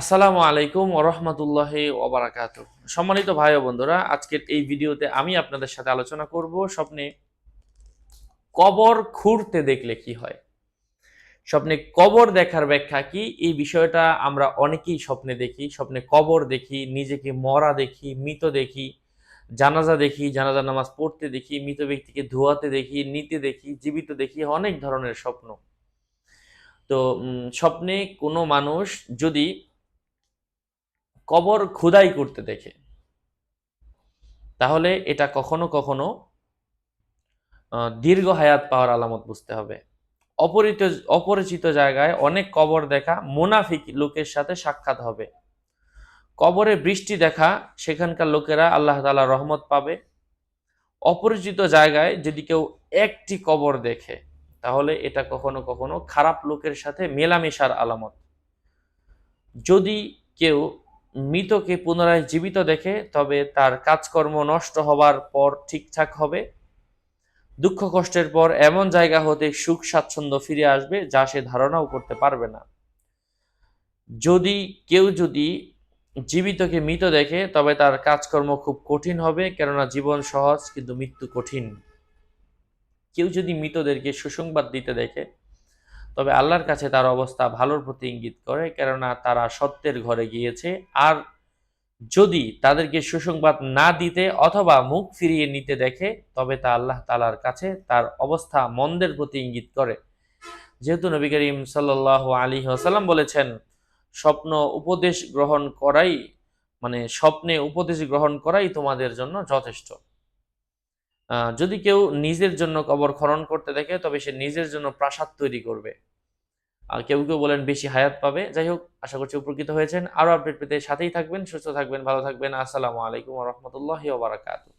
আসসালামু আলাইকুম ওরহমতুল্লাহ ওবরাকাত সম্মানিত ভাই ও বন্ধুরা, আজকের এই ভিডিওতে আমি আপনাদের সাথে আলোচনা করব স্বপ্নে কবর খুঁড়তে দেখলে কি হয়। স্বপ্নে কবর দেখার ব্যাখ্যা কি? এই বিষয়টা আমরা অনেকেই স্বপ্নে দেখি। স্বপ্নে কবর দেখি, নিজেকে মরা দেখি, মৃত দেখি, জানাজা দেখি, জানাজা নামাজ পড়তে দেখি, মৃত ব্যক্তিকে ধোয়াতে দেখি, নিতে দেখি, জীবিত দেখি, অনেক ধরনের স্বপ্ন। তো স্বপ্নে কোনো মানুষ যদি কবর খোদাই করতে দেখে। তাহলে এটা কখনো কখনো দীর্ঘ হায়াত পাওয়ার আলামত বুঝতে হবে। অপরিচিত অপরিচিত জায়গায় অনেক কবর দেখা মুনাফিক লোকের সাথে সাক্ষাৎ হবে। কবরে বৃষ্টি দেখা, সেখানকার লোকেরা আল্লাহ তালা রহমত পাবে। অপরিচিত জায়গায় যদি কেউ একটি কবর দেখে, তাহলে এটা কখনো কখনো খারাপ লোকের সাথে মেলামেশার আলামত। যদি কেউ মৃতকে পুনরায় জীবিত দেখে তবে তার কাজকর্ম নষ্ট হবার পর ঠিকঠাক হবে। দুঃখ কষ্টের পর এমন জায়গা হতে সুখ স্বাচ্ছন্দ্য ফিরে আসবে যা সে ধারণাও করতে পারবে না। যদি, কেউ যদি জীবিতকে মৃত দেখে, তবে তার কাজকর্ম খুব কঠিন হবে, কেননা জীবন সহজ, কিন্তু মৃত্যু কঠিন। কেউ যদি মৃতদেরকে সুসংবাদ দিতে দেখে তবে আল্লাহর কাছে তার অবস্থা ভালোর প্রতি ইঙ্গিত করে, কেননা তারা সত্যের ঘরে গিয়েছে। আর যদি তাদেরকে সুসংবাদ না দিতে অথবা মুখ ফিরিয়ে নিতে দেখে, তবে তা আল্লাহ তালার কাছে তার অবস্থা মন্দের প্রতি ইঙ্গিত করে। যেহেতু নবী করিম সাল্লাহ আলী আসাল্লাম বলেছেন, স্বপ্ন উপদেশ গ্রহণ করাই মানে স্বপ্নে উপদেশ গ্রহণ করাই তোমাদের জন্য যথেষ্ট। যদি কেউ নিজের জন্য কবর খনন করতে দেখে, তবে সে নিজের জন্য প্রাসাদ তৈরি করবে। আর কেউ কেউ বলেন বেশি হায়াত পাবে। যাই হোক, আশা করছি উপকৃত হয়েছেন। আরও আপডেট পেতে সাথেই থাকবেন, সুস্থ থাকবেন, ভালো থাকবেন। আসসালামু আলাইকুম রহমতুল্লাহ বারাকাতু